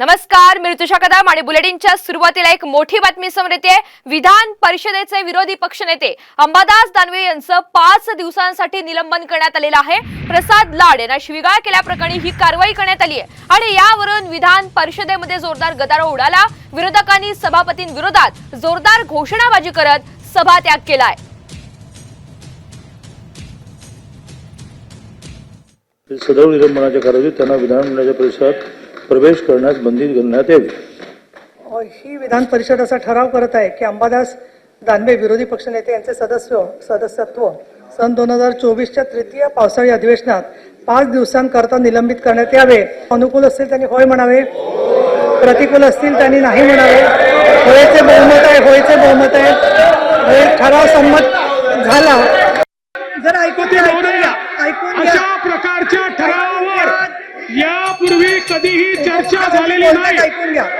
नमस्कार मी ऋतुषा कदम आणि बुलेटिनच्या सुरुवातीला एक मोठी बातमी समोर येते. विधान परिषदेचे विरोधी पक्षनेते अंबादास दानवे यांचं पाच दिवसांसाठी निलंबन करण्यात आलेलं आहे. प्रसाद लाड यांना शिविगाळ केल्याप्रकरणी ही कारवाई करण्यात आली आहे. आणि यावरून विधान परिषदेमध्ये जोरदार गदारोळ उडाला. विरोधकांनी सभापतींविरोधात जोरदार घोषणाबाजी करत सभात्याग केलाय. सदैव निलंबनाच्या कारवाईत त्यांना विधानमंडळाच्या परिसरात प्रवेश करण्यास बंदी घालण्यात यावी ही विधान परिषद असा ठराव करत आहे की अंबादास दानवे विरोधी पक्षनेते यांचे सदस्य सदस्यत्व सन दोन हजार चोवीसच्या तृतीय पावसाळी अधिवेशनात पाच दिवसांकरता निलंबित करण्यात यावे. अनुकूल असतील त्यांनी होय म्हणावे. प्रतिकूल असतील त्यांनी नाही म्हणावे. होयचे बहुमत आहे होयचे बहुमत आहे. हे ठराव संमत झाला. जर ऐकून घ्या ऐकून घ्या. ऐकून अशा प्रकारच्या ठरावावर यापूर्वी कधीही चर्चा झालेली नाही.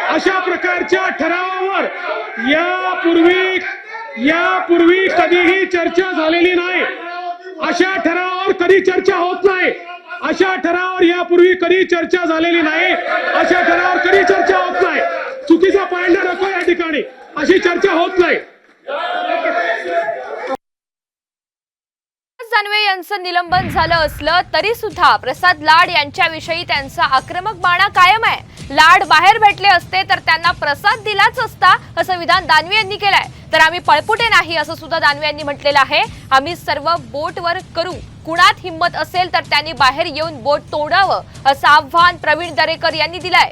अशा प्रकारच्या ठरावावर यापूर्वी यापूर्वी कधीही चर्चा झालेली नाही. अशा ठरावावर कधी चर्चा होत नाही. अशा ठरावावर यापूर्वी कधी चर्चा झालेली नाही. अशा ठरावावर कधी चर्चा होत नाही. चुकीचा पाळणा नको या ठिकाणी. अशी चर्चा होत नाही दानवे यांचं निलंबन झालं असलं तरी सुद्धा प्रसाद लाड यांच्याविषयी त्यांचा आक्रमक बाणा कायम आहे. लाड बाहेर भेटले असते तर त्यांना प्रसाद दिलाच असता असं विधान दानवे यांनी केलंय. तर आम्ही पळपुटे नाही असं सुद्धा दानवे यांनी म्हटलेलं आहे. आम्ही सर्व बोटवर करू. कुणात हिंमत असेल तर त्यांनी बाहेर येऊन बोट तोडावं असं आव्हान प्रवीण दरेकर यांनी दिलंय.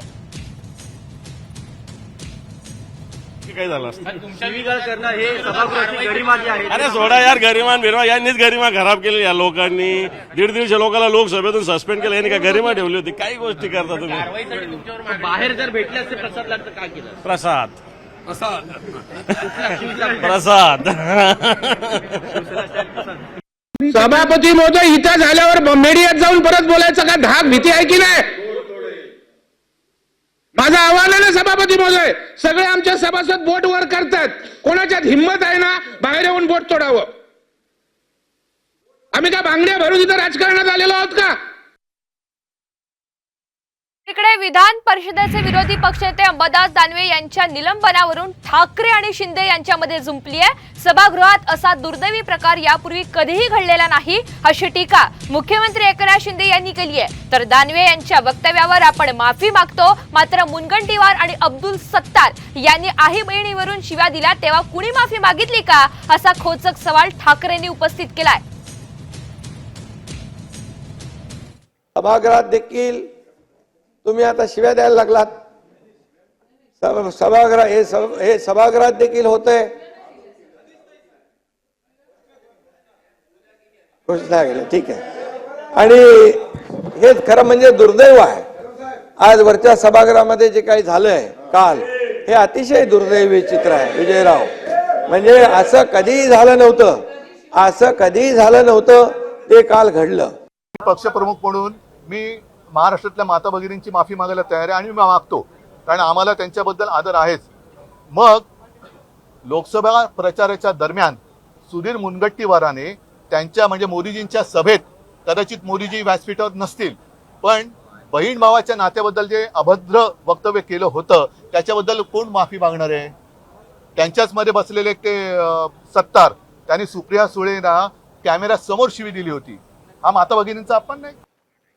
काय झालं असतं? शिवीगाळ करणं हे सभागृहाची गरिमा जी आहे. अरे सोडा यार गरिमान बिरमा यांनीच गरिमा खराब केली या लोकांनी. दीड दीडशे लोकांना लोकसभेतून सस्पेंड केलं यांनी काय गरिमा ठेवली होती? काही गोष्टी करता तुम्ही. बाहेर जर भेटले असते प्रसाद लाड तर काय केलं? प्रसाद. प्रसाद. सभापती महोदय इथं झाल्यावर मीडियात जाऊन परत बोलायचं का? धाक भीती आहे की नाही? माझं आव्हान आहे ना सभापती महोदय. सगळे आमच्या सभासद बोट वर करतात. कोणाच्यात हिंमत आहे ना बाहेर येऊन बोट तोडावं. आम्ही का बांगड्या भरून इथं राजकारणात आलेलो आहोत का? इकडे विधान परिषदेचे विरोधी पक्षनेते अंबादास दानवे यांच्या निलंबनावरून ठाकरे आणि शिंदे यांच्यामध्ये जुंपली आहे सभागृहात असा दुर्दैवी प्रकार यापूर्वी कधीही घडलेला नाही अशी टीका मुख्यमंत्री एकनाथ शिंदे यांनी केली आहे तर दानवे यांच्या वक्तव्यावर आपण माफी मागतो मात्र मुनगंटीवार आणि अब्दुल सत्तार यांनी आई बहिणीवरून शिव्या दिला तेव्हा कुणी माफी मागितली का? असा खोचक सवाल ठाकरेंनी उपस्थित केलाय. सभागृहात देखील तुम्ही आता शिव्या द्यायला लागलात. सभागृह हे सभ- हे सभागृहात देखील होतंय. घोषणा केली ठीक आहे. आणि हे खरं म्हणजे दुर्दैव आहे. आज वरच्या सभागृहामध्ये जे काही झालंय काल हे अतिशय दुर्दैवी चित्र आहे विजयराव. म्हणजे असं कधीही झालं नव्हतं. असं कधीही झालं नव्हतं ते काल घडलं. पक्षप्रमुख म्हणून मी महाराष्ट्रातल्या माता भगिनींची माफी मागायला तयार आहे आणि मी मागतो. कारण आम्हाला त्यांच्याबद्दल आदर आहेच. मग लोकसभा प्रचाराच्या दरम्यान सुधीर मुनगट्टीवाराने त्यांच्या म्हणजे मोदीजींच्या सभेत कदाचित मोदीजी व्यासपीठावर नसतील पण बहीण भावाच्या नात्याबद्दल जे अभद्र वक्तव्य केलं होतं त्याच्याबद्दल कोण माफी मागणार आहे? त्यांच्याच मध्ये बसलेले ते सत्तार त्यांनी सुप्रिया सुळेंना कॅमेरा समोर शिवी दिली होती. हा माता भगिनींचा आपण नाही.